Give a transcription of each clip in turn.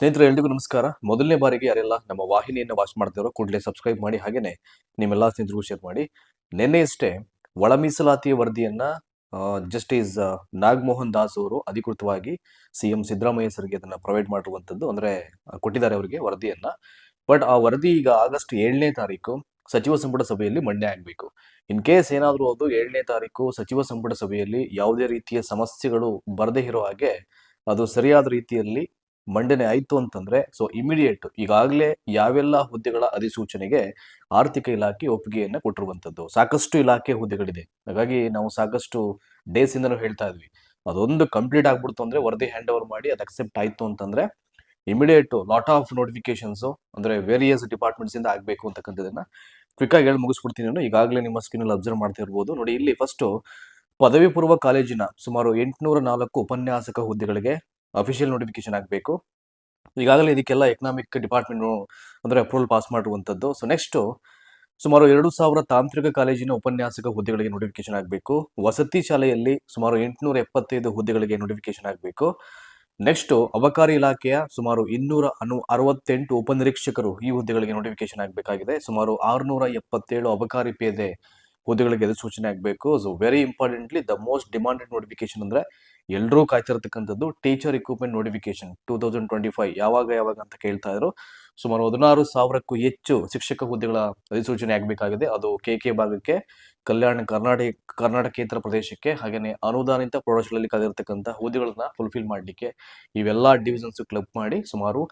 ಸ್ನೇಹಿತರೆ ಎಲ್ರಿಗೂ ನಮಸ್ಕಾರ. ಮೊದಲನೇ ಬಾರಿಗೆ ಯಾರೆಲ್ಲ ನಮ್ಮ ವಾಹಿನಿಯನ್ನು ವಾಚ್ ಮಾಡ್ತಿರೋ ಕೂಡಲೇ ಸಬ್ಸ್ಕ್ರೈಬ್ ಮಾಡಿ ಹಾಗೇನೆ ನಿಮ್ಮೆಲ್ಲ ಸ್ನೇಹಿತರಿಗೂ ಶೇರ್ ಮಾಡಿ. ನಿನ್ನೆ ಅಷ್ಟೇ ಒಳ ಮೀಸಲಾತಿಯ ವರದಿಯನ್ನ ಜಸ್ಟಿಸ್ ನಾಗಮೋಹನ್ ದಾಸ್ ಅವರು ಅಧಿಕೃತವಾಗಿ ಸಿಎಂ ಸಿದ್ದರಾಮಯ್ಯ ಸರ್ಗೆ ಅದನ್ನ ಪ್ರೊವೈಡ್ ಮಾಡಿರುವಂತದ್ದು. ಅಂದ್ರೆ ಕೊಟ್ಟಿದ್ದಾರೆ ಅವರಿಗೆ ವರದಿಯನ್ನ. ಬಟ್ ಆ ವರದಿ ಈಗ ಆಗಸ್ಟ್ ಏಳನೇ ತಾರೀಕು ಸಚಿವ ಸಂಪುಟ ಸಭೆಯಲ್ಲಿ ಮಂಡನೆ ಆಗಬೇಕು. ಇನ್ ಕೇಸ್ ಏನಾದರೂ ಅದು ಏಳನೇ ತಾರೀಕು ಸಚಿವ ಸಂಪುಟ ಸಭೆಯಲ್ಲಿ ಯಾವುದೇ ರೀತಿಯ ಸಮಸ್ಯೆಗಳು ಬರದೇ ಇರೋ ಹಾಗೆ ಅದು ಸರಿಯಾದ ರೀತಿಯಲ್ಲಿ ಮಂಡನೆ ಆಯ್ತು ಅಂತಂದ್ರೆ ಸೊ ಇಮಿಡಿಯೇಟ್ ಈಗಾಗಲೇ ಯಾವೆಲ್ಲ ಹುದ್ದೆಗಳ ಅಧಿಸೂಚನೆಗೆ ಆರ್ಥಿಕ ಇಲಾಖೆ ಒಪ್ಪಿಗೆಯನ್ನ ಕೊಟ್ಟಿರುವಂತದ್ದು. ಸಾಕಷ್ಟು ಇಲಾಖೆ ಹುದ್ದೆಗಳಿದೆ. ಹಾಗಾಗಿ ನಾವು ಸಾಕಷ್ಟು ಡೇಸ್ ಇಂದನೂ ಹೇಳ್ತಾ ಇದ್ವಿ. ಅದೊಂದು ಕಂಪ್ಲೀಟ್ ಆಗ್ಬಿಡ್ತು ಅಂದ್ರೆ ವರದಿ ಹ್ಯಾಂಡ್ ಓವರ್ ಮಾಡಿ ಅದು ಅಕ್ಸೆಪ್ಟ್ ಆಯ್ತು ಅಂತಂದ್ರೆ ಇಮಿಡಿಯೇಟ್ ಲಾಟ್ ಆಫ್ ನೋಟಿಫಿಕೇಶನ್ಸ್ ಅಂದ್ರೆ ವೇರಿಯಸ್ ಡಿಪಾರ್ಟ್ಮೆಂಟ್ಸ್ ಇಂದ ಆಗ್ಬೇಕು ಅಂತಕ್ಕಂಥದನ್ನ ಕ್ವಿಕ್ ಆಗಿ ಹೇಳಿ ಮುಗಿಸ್ಬಿಡ್ತೀನಿ ನಾನು. ಈಗಾಗಲೇ ನಿಮ್ಮ ಸ್ಕ್ರೀನ್ ಅಲ್ಲಿ ಅಬ್ಸರ್ವ್ ಮಾಡ್ತಾ ಇರ್ಬೋದು. ನೋಡಿ ಇಲ್ಲಿ ಫಸ್ಟ್ ಪದವಿ ಪೂರ್ವ ಕಾಲೇಜಿನ ಸುಮಾರು ಎಂಟುನೂರ ನಾಲ್ಕು ಉಪನ್ಯಾಸಕ ಹುದ್ದೆಗಳಿಗೆ ಅಫಿಷಿಯಲ್ ನೋಟಿಫಿಕೇಶನ್ ಆಗಬೇಕು ಈಗಾಗಲೇ ಇದಕ್ಕೆಲ್ಲ ಎಕನಾಮಿಕ್ ಡಿಪಾರ್ಟ್ಮೆಂಟ್ ಅಂದರೆ ಅಪ್ರೂವಲ್ ಪಾಸ್ ಮಾಡಿರುವಂಥದ್ದು ಸೊ ನೆಕ್ಸ್ಟು ಸುಮಾರು ಎರಡು ಸಾವಿರ ತಾಂತ್ರಿಕ ಕಾಲೇಜಿನ ಉಪನ್ಯಾಸಕ ಹುದ್ದೆಗಳಿಗೆ ನೋಟಿಫಿಕೇಶನ್ ಆಗಬೇಕು ವಸತಿ ಶಾಲೆಯಲ್ಲಿ ಸುಮಾರು ಎಂಟುನೂರ ಎಪ್ಪತ್ತೈದು ಹುದ್ದೆಗಳಿಗೆ ನೋಟಿಫಿಕೇಶನ್ ಆಗಬೇಕು ನೆಕ್ಸ್ಟ್ ಅಬಕಾರಿ ಇಲಾಖೆಯ ಸುಮಾರು ಇನ್ನೂರ ಅನು ಅರವತ್ತೆಂಟು ಉಪನಿರೀಕ್ಷಕರು ಈ ಹುದ್ದೆಗಳಿಗೆ ನೋಟಿಫಿಕೇಶನ್ ಆಗಬೇಕಾಗಿದೆ ಸುಮಾರು ಆರುನೂರ ಎಪ್ಪತ್ತೇಳು ಅಬಕಾರಿ ಪೇದೆ ಹುದ್ದೆಗಳಿಗೆ ಅಧಿಸೂಚನೆ ಆಗಬೇಕು. So very importantly the most demanded notification ಅಂದರೆ ಎಲ್ಲರೂ ಕಾಯ್ತಿರ್ತಕ್ಕಂಥದ್ದು teacher equipment notification two thousand twenty five ಯಾವಾಗ ಯಾವಾಗ ಅಂತ ಕೇಳ್ತಾ ಇದ್ರು. ಸುಮಾರು ಹದಿನಾರು ಸಾವಿರಕ್ಕೂ ಹೆಚ್ಚು ಶಿಕ್ಷಕ ಹುದ್ದೆಗಳ ಅಧಿಸೂಚನೆ ಆಗಬೇಕಾಗಿದೆ. ಅದು ಕೆ ಕೆ ಭಾಗಕ್ಕೆ, ಕಲ್ಯಾಣ ಕರ್ನಾಟಕ, ಕರ್ನಾಟಕೇತರ ಪ್ರದೇಶಕ್ಕೆ, ಹಾಗೆಯೇ ಅನುದಾನಿತ ಪ್ರೌಢಶಾಲೆಯಲ್ಲಿ ಕಾದಿರತಕ್ಕಂಥ ಹುದ್ದೆಗಳನ್ನ ಫುಲ್ಫಿಲ್ ಮಾಡಲಿಕ್ಕೆ ಇವೆಲ್ಲ ಡಿವಿಷನ್ಸ್ ಕ್ಲಬ್ ಮಾಡಿ ಸುಮಾರು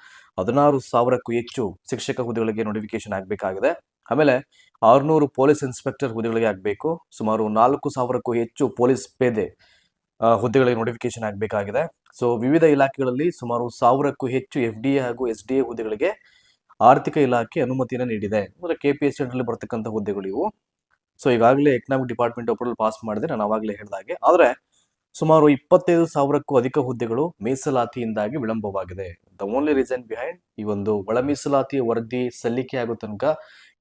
ಹದಿನಾರು ಸಾವಿರಕ್ಕೂ ಹೆಚ್ಚು ಶಿಕ್ಷಕ ಹುದ್ದೆಗಳಿಗೆ ನೋಟಿಫಿಕೇಶನ್ ಆಗಬೇಕಾಗಿದೆ. ಆಮೇಲೆ ಆರುನೂರು ಪೊಲೀಸ್ ಇನ್ಸ್ಪೆಕ್ಟರ್ ಹುದ್ದೆಗಳಿಗೆ ಆಗಬೇಕು ಸುಮಾರು ನಾಲ್ಕು ಸಾವಿರಕ್ಕೂ ಹೆಚ್ಚು ಪೊಲೀಸ್ ಪೇದೆ ಹುದ್ದೆಗಳಿಗೆ ನೋಟಿಫಿಕೇಶನ್ ಆಗಬೇಕಾಗಿದೆ ಸೊ, ವಿವಿಧ ಇಲಾಖೆಗಳಲ್ಲಿ ಸುಮಾರು ಸಾವಿರಕ್ಕೂ ಹೆಚ್ಚು ಎಫ್ ಡಿ ಎ ಹಾಗೂ ಎಸ್ ಡಿ ಎ ಹುದ್ದೆಗಳಿಗೆ ಆರ್ಥಿಕ ಇಲಾಖೆ ಅನುಮತಿಯನ್ನು ನೀಡಿದೆ. ಅಂದರೆ ಕೆ ಪಿ ಎಸ್ನಲ್ಲಿ ಬರ್ತಕ್ಕಂಥ ಹುದ್ದೆಗಳು ಇವು. ಸೊ, ಈಗಾಗಲೇ ಎಕನಾಮಿಕ್ ಡಿಪಾರ್ಟ್ಮೆಂಟ್ ಅಪ್ರೂವಲ್ ಪಾಸ್ ಮಾಡಿದೆ, ನಾನು ಅವಾಗಲೇ ಹೇಳಿದಾಗೆ ಆದರೆ ಸುಮಾರು ಇಪ್ಪತ್ತೈದು ಸಾವಿರಕ್ಕೂ ಅಧಿಕ ಹುದ್ದೆಗಳು ಮೀಸಲಾತಿಯಿಂದಾಗಿ ವಿಳಂಬವಾಗಿದೆ. ದ ಓನ್ಲಿ ರೀಸನ್ ಬಿಹೈಂಡ್ ಈ ಒಂದು ಒಳ ಮೀಸಲಾತಿ ವರದಿ ಸಲ್ಲಿಕೆ ಆಗೋ ತನಕ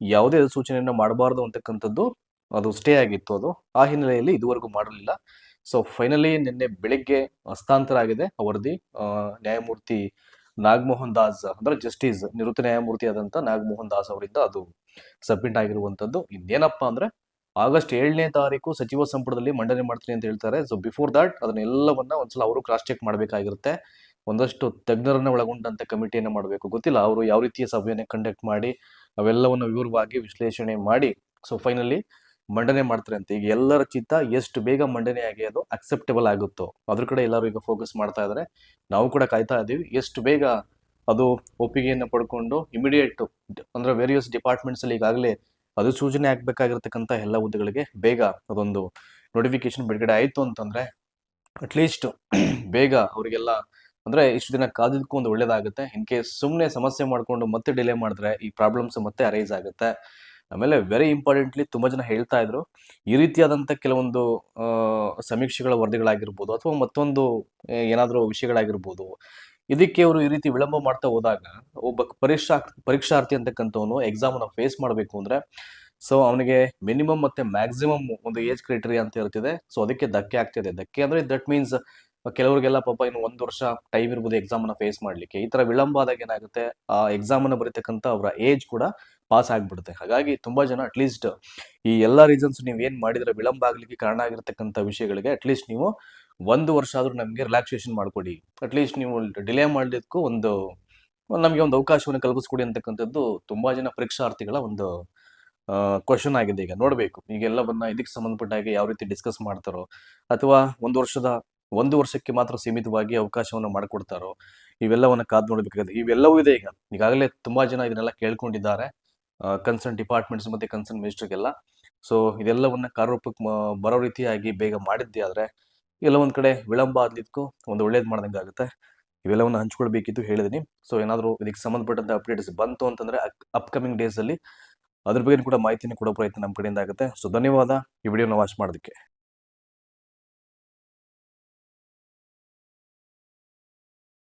ಯಾವುದೇ ಸೂಚನೆಯನ್ನು ಮಾಡಬಾರದು ಅಂತಕ್ಕಂಥದ್ದು ಅದು ಸ್ಟೇ ಆಗಿತ್ತು ಅದು. ಆ ಹಿನ್ನೆಲೆಯಲ್ಲಿ ಇದುವರೆಗೂ ಮಾಡಲಿಲ್ಲ. ಸೊ ಫೈನಲಿ ನಿನ್ನೆ ಬೆಳಿಗ್ಗೆ ಹಸ್ತಾಂತರ ಆಗಿದೆ ವರದಿ ನ್ಯಾಯಮೂರ್ತಿ ನಾಗಮೋಹನ್ ದಾಸ್, ಅಂದ್ರೆ ಜಸ್ಟಿಸ್ ನಿವೃತ್ತ ನ್ಯಾಯಮೂರ್ತಿ ಆದಂತ ನಾಗಮೋಹನ್ ದಾಸ್ ಅವರಿಂದ ಅದು ಸಬ್ಮಿಟ್ ಆಗಿರುವಂತದ್ದು ಇನ್ನೇನಪ್ಪ ಅಂದ್ರೆ, ಆಗಸ್ಟ್ ಏಳನೇ ತಾರೀಕು ಸಚಿವ ಸಂಪುಟದಲ್ಲಿ ಮಂಡನೆ ಮಾಡ್ತೀನಿ ಅಂತ ಹೇಳ್ತಾರೆ. ಸೊ ಬಿಫೋರ್ ದಟ್ ಅದನ್ನೆಲ್ಲವನ್ನ ಒಂದ್ಸಲ ಅವರು ಕ್ರಾಸ್ ಚೆಕ್ ಮಾಡಬೇಕಾಗಿರುತ್ತೆ. ಒಂದಷ್ಟು ತಜ್ಞರನ್ನ ಒಳಗೊಂಡಂತ ಕಮಿಟಿಯನ್ನು ಮಾಡಬೇಕು. ಗೊತ್ತಿಲ್ಲ, ಅವರು ಯಾವ ರೀತಿಯ ಸಭೆಯನ್ನು ಕಂಡಕ್ಟ್ ಮಾಡಿ, ಅವೆಲ್ಲವನ್ನು ವಿವರವಾಗಿ ವಿಶ್ಲೇಷಣೆ ಮಾಡಿ ಸೊ ಫೈನಲಿ ಮಂಡನೆ ಮಾಡ್ತಾರೆ ಅಂತ ಈಗ ಎಲ್ಲರ ಚಿತ್ತ ಎಷ್ಟು ಬೇಗ ಮಂಡನೆ ಆಗಿ ಅದು ಅಕ್ಸೆಪ್ಟೇಬಲ್ ಆಗುತ್ತೋ, ಅದ್ರ ಕಡೆ ಎಲ್ಲರೂ ಈಗ ಫೋಕಸ್ ಮಾಡ್ತಾ ಇದ್ದಾರೆ ನಾವು ಕೂಡ ಕಾಯ್ತಾ ಇದ್ದೀವಿ ಎಷ್ಟು ಬೇಗ ಅದು ಒಪ್ಪಿಗೆಯನ್ನು ಪಡ್ಕೊಂಡು ಇಮಿಡಿಯೇಟ್ ಅಂದ್ರೆ ವೇರಿಯಸ್ ಡಿಪಾರ್ಟ್ಮೆಂಟ್ಸ್ ಅಲ್ಲಿ ಈಗಾಗಲೇ ಅದು ಸೂಚನೆ ಆಗ್ಬೇಕಾಗಿರ್ತಕ್ಕಂಥ ಎಲ್ಲ ಹುದ್ದೆಗಳಿಗೆ ಬೇಗ ಅದೊಂದು ನೋಟಿಫಿಕೇಶನ್ ಬಿಡುಗಡೆ ಆಯ್ತು ಅಂತಂದ್ರೆ ಅಟ್ಲೀಸ್ಟ್ ಬೇಗ ಅವರಿಗೆಲ್ಲ ಅಂದ್ರೆ ಇಷ್ಟು ದಿನ ಕಾದಿದ್ದಕ್ಕೂ ಒಂದು ಒಳ್ಳೇದಾಗುತ್ತೆ. ಇನ್ ಕೇಸ್ ಸುಮ್ಮನೆ ಸಮಸ್ಯೆ ಮಾಡ್ಕೊಂಡು ಮತ್ತೆ ಡಿಲೇ ಮಾಡಿದ್ರೆ ಈ ಪ್ರಾಬ್ಲಮ್ಸ್ ಮತ್ತೆ ಅರೈಸ್ ಆಗುತ್ತೆ. ಆಮೇಲೆ ವೆರಿ ಇಂಪಾರ್ಟೆಂಟ್ಲಿ ತುಂಬಾ ಜನ ಹೇಳ್ತಾ ಇದ್ರು, ಈ ರೀತಿಯಾದಂಥ ಕೆಲವೊಂದು ಸಮೀಕ್ಷೆಗಳ ವರದಿಗಳಾಗಿರ್ಬೋದು ಅಥವಾ ಮತ್ತೊಂದು ಏನಾದ್ರೂ ವಿಷಯಗಳಾಗಿರ್ಬೋದು. ಇದಕ್ಕೆ ಅವರು ಈ ರೀತಿ ವಿಳಂಬ ಮಾಡ್ತಾ ಹೋದಾಗ ಒಬ್ಬ ಪರೀಕ್ಷಾ, ಪರೀಕ್ಷಾರ್ಥಿ ಅಂತಕ್ಕಂಥವನು ಎಕ್ಸಾಮ್ ಅನ್ನ ಫೇಸ್ ಮಾಡಬೇಕು ಅಂದ್ರೆ ಸೊ ಅವನಿಗೆ ಮಿನಿಮಮ್ ಮತ್ತೆ ಮ್ಯಾಕ್ಸಿಮಮ್ ಒಂದು ಏಜ್ ಕ್ರೈಟೀರಿಯಾ ಅಂತ ಇರ್ತಿದೆ. ಸೊ ಅದಕ್ಕೆ ಧಕ್ಕೆ ಆಗ್ತಿದೆ. ಧಕ್ಕೆ ಅಂದ್ರೆ ದಟ್ ಮೀನ್ಸ್ ಕೆಲವರಿಗೆಲ್ಲ ಪಾಪ ಇನ್ನು ಒಂದು ವರ್ಷ ಟೈಮ್ ಇರ್ಬೋದು ಎಕ್ಸಾಮ್ ಅನ್ನ ಫೇಸ್ ಮಾಡ್ಲಿಕ್ಕೆ. ಈ ತರ ವಿಳಂಬ ಆದಾಗ ಏನಾಗುತ್ತೆ, ಆ ಎಕ್ಸಾಮ್ ಅನ್ನ ಬರೀತಕ್ಕಂತ ಅವರ ಏಜ್ ಕೂಡ ಪಾಸ್ ಆಗ್ಬಿಡುತ್ತೆ. ಹಾಗಾಗಿ ತುಂಬಾ ಜನ ಅಟ್ಲೀಸ್ಟ್ ಈ ಎಲ್ಲಾ ರೀಸನ್ಸ್ ನೀವು ಏನ್ ಮಾಡಿದ್ರೆ ವಿಳಂಬ ಆಗ್ಲಿಕ್ಕೆ ಕಾರಣ ಆಗಿರ್ತಕ್ಕಂಥ ವಿಷಯಗಳಿಗೆ ಅಟ್ಲೀಸ್ಟ್ ನೀವು ಒಂದು ವರ್ಷ ಆದ್ರೂ ನಮಗೆ ರಿಲ್ಯಾಕ್ಸೇಷನ್ ಮಾಡ್ಕೊಡಿ. ಅಟ್ಲೀಸ್ಟ್ ನೀವು ಡಿಲೇ ಮಾಡ್ಲಿಕ್ಕೂ ಒಂದು ನಮಗೆ ಒಂದು ಅವಕಾಶವನ್ನು ಕಲ್ಪಿಸ್ಕೊಡಿ ಅಂತಕ್ಕಂಥದ್ದು ತುಂಬಾ ಜನ ಪರೀಕ್ಷಾರ್ಥಿಗಳ ಒಂದು ಕ್ವಶನ್ ಆಗಿದೆ ಈಗ. ನೋಡಬೇಕು. ಈಗ ಎಲ್ಲವನ್ನ ಇದಕ್ಕೆ ಸಂಬಂಧಪಟ್ಟ ಹಾಗೆ ಯಾವ ರೀತಿ ಡಿಸ್ಕಸ್ ಮಾಡ್ತಾರೋ, ಅಥವಾ ಒಂದು ವರ್ಷದ ಒಂದು ವರ್ಷಕ್ಕೆ ಮಾತ್ರ ಸೀಮಿತವಾಗಿ ಅವಕಾಶವನ್ನು ಮಾಡಿಕೊಡ್ತಾರೋ, ಇವೆಲ್ಲವನ್ನು ಕಾದು ನೋಡಬೇಕಾಗುತ್ತೆ. ಇವೆಲ್ಲವೂ ಇದೆ ಈಗ. ಈಗಾಗಲೇ ತುಂಬಾ ಜನ ಇದನ್ನೆಲ್ಲ ಕೇಳ್ಕೊಂಡಿದ್ದಾರೆ. ಕನ್ಸರ್ನ್ ಡಿಪಾರ್ಟ್ಮೆಂಟ್ಸ್ ಮತ್ತೆ ಕನ್ಸರ್ನ್ ಮಿನಿಸ್ಟರ್ಗೆಲ್ಲ ಸೊ ಇದೆಲ್ಲವನ್ನ ಕಾರ್ಯರೂಪಕ್ಕೆ ಬರೋ ರೀತಿಯಾಗಿ ಬೇಗ ಮಾಡಿದ್ದೆ ಆದರೆ ಎಲ್ಲ ಒಂದ್ ಕಡೆ ವಿಳಂಬ ಆದ್ಲಿದ್ಕು ಒಂದು ಒಳ್ಳೇದು ಮಾಡ್ದಂಗೆ ಆಗುತ್ತೆ. ಇವೆಲ್ಲವನ್ನು ಹಂಚ್ಕೊಳ್ಬೇಕಿತ್ತು ಹೇಳಿದಿನಿ. ಸೊ ಏನಾದರೂ ಇದಕ್ಕೆ ಸಂಬಂಧಪಟ್ಟಂತ ಅಪ್ಡೇಟ್ಸ್ ಬಂತು ಅಂತಂದ್ರೆ ಅಪ್ಕಮಿಂಗ್ ಡೇಸ್ ಅಲ್ಲಿ ಅದ್ರ ಬಗ್ಗೆ ಕೂಡ ಮಾಹಿತಿನ ಕೊಡೋ ಪ್ರಯತ್ನ ನಮ್ಮ ಕಡೆಯಿಂದ ಆಗುತ್ತೆ. ಸೊ ಧನ್ಯವಾದ. ಈ ವಿಡಿಯೋನ ವಾಚ್ ಮಾಡೋದಕ್ಕೆ.